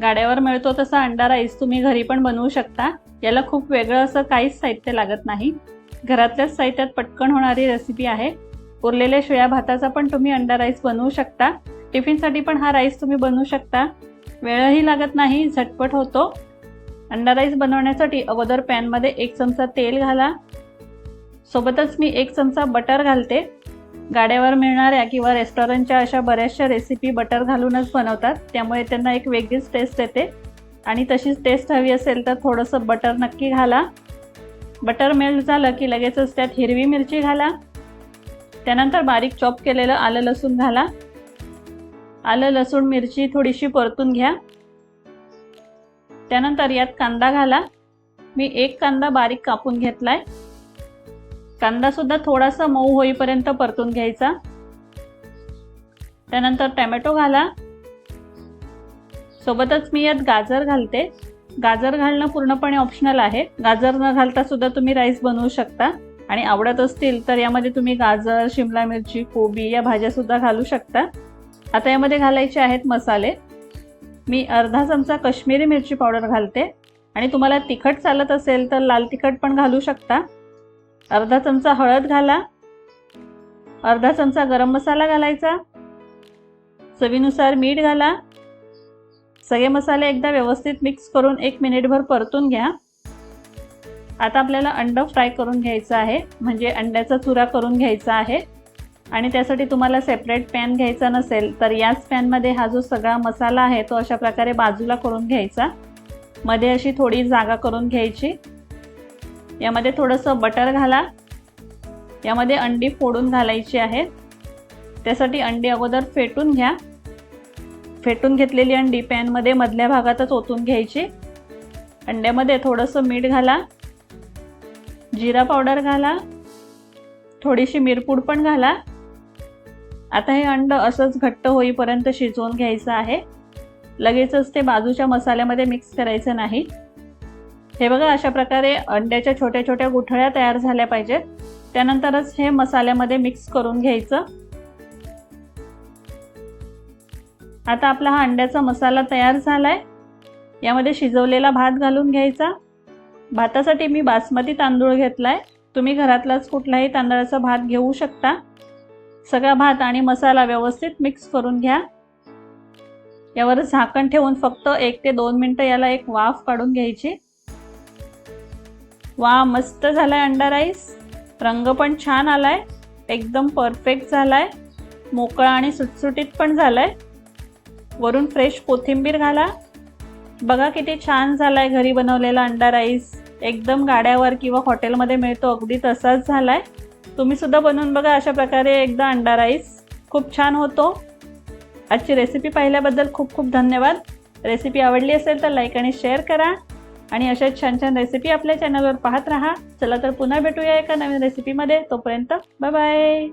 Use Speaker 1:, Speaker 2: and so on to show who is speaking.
Speaker 1: गाड्यावर मिळतो तसा अंडा राईस तुम्ही घरी पण बनवू शकता. याला खूप वेगळं असं काहीच साहित्य लागत नाही. घरातल्याच साहित्यात पटकन होणारी रेसिपी आहे. उरलेल्या शिळ्या भाताचा पण तुम्ही अंडा राईस बनवू शकता. टिफिनसाठी पण हा राईस तुम्ही बनवू शकता. वेळही लागत नाही झटपट होतो. अंडा राईस बनवण्यासाठी अगोदर पॅनमध्ये एक चमचा तेल घाला. सोबतच मी एक चमचा बटर घालते. गाड्यावर मिळणाऱ्या किंवा रेस्टॉरंटच्या अशा बऱ्याचशा रेसिपी बटर घालूनच बनवतात. त्यामुळे त्यांना एक वेगळीच टेस्ट येते. आणि तशीच टेस्ट हवी असेल तर थोडंसं बटर नक्की घाला. बटर मेल्ट झालं की लगेचच त्यात हिरवी मिरची घाला. त्यानंतर बारीक चॉप केलेलं आलं लसूण घाला. आलं लसूण मिरची थोडीशी परतून घ्या. त्यानंतर यात कांदा घाला. मी एक कांदा बारीक कापून घेतला आहे कांदा सुद्धा थोडासा मऊ होईपर्यंत परतून घ्यायचा. त्यानंतर टॅमॅटो घाला. सोबतच मी यात गाजर घालते. गाजर घालणं पूर्णपणे ऑप्शनल आहे. गाजर न घालता सुद्धा तुम्ही राईस बनवू शकता. आणि आवडत असतील तर यामध्ये तुम्ही गाजर शिमला मिरची कोबी या भाज्या सुद्धा घालू शकता. आता यामध्ये घालायचे आहेत मसाले. मी अर्धा चमचा कश्मीरी मिरची पावडर घालते. आणि तुम्हाला तिखट चालत असेल तर लाल तिखट पण घालू शकता. अर्धा चमचा हळद घाला. अर्धा चमचा गरम मसाला घालायचा. चवीनुसार मीठ घाला. सगळे मसाले एकदा व्यवस्थित मिक्स करून एक मिनिटभर परतून घ्या. आता आपल्याला अंडं फ्राय करून घ्यायचं आहे. म्हणजे अंड्याचा चुरा करून घ्यायचा आहे. आणि त्यासाठी तुम्हाला सेपरेट पॅन घ्यायचा नसेल तर याच पॅनमध्ये हा जो सगळा मसाला आहे तो अशा प्रकारे बाजूला करून घ्यायचा. मध्ये अशी थोडी जागा करून घ्यायची. यामध्ये थोडंसं बटर घाला. यामध्ये अंडी फोडून घालायची आहेत. त्यासाठी अंडी अगोदर फेटून घ्या. फेटून घेतलेली अंडी पॅनमध्ये मधल्या भागातच ओतून घ्यायची. अंड्यामध्ये थोडंसं मीठ घाला. जिरा पावडर घाला. थोडीशी मिरपूड पण घाला. आता हे अंड असंच घट्ट होईपर्यंत शिजवून घ्यायचं आहे. लगेचच ते बाजूच्या मसाल्यामध्ये मिक्स करायचं नाही. हे बघा अशा प्रकारे अंड्याच्या छोट्या छोट्या गुठळ्या तयार झाल्या पाहिजेत. त्यानंतरच हे मसाल्यामध्ये मिक्स करून घ्यायचं. आता आपला हा अंड्याचा मसाला तयार झाला आहे यामध्ये शिजवलेला भात घालून घ्यायचा. भातासाठी मी बासमती तांदूळ घेतला आहे तुम्ही घरातलाच कुठलाही तांदळाचा भात घेऊ शकता. सगळा भात आणि मसाला व्यवस्थित मिक्स करून घ्या. यावर झाकण ठेवून फक्त एक ते दोन मिनटं याला एक वाफ काढून घ्यायची. वा मस्त झालाय अंडा राईस. रंग पण छान आलाय. एकदम परफेक्ट झालाय. मोकळा आणि सुटसुटीत पण झालाय. वरून फ्रेश कोथिंबीर घाला. बघा किती छान झालाय घरी बनवलेला अंडा राईस. एकदम गाड्यावर किंवा हॉटेलमध्ये मिळतो अगदी तसाच झालाय. तुम्ही सुद्धा बनवून बघा अशा प्रकारे एकदा अंडा राईस. खूप छान होतो. आजची रेसिपी पाहिल्याबद्दल खूप खूप धन्यवाद. रेसिपी आवडली असेल तर लाईक आणि शेअर करा. आणि अशा छान छान रेसिपी आपल्या चॅनलवर पाहत राहा. चला तर पुन्हा भेटूया एका नवीन रेसिपीमध्ये तोपर्यंत बाय बाय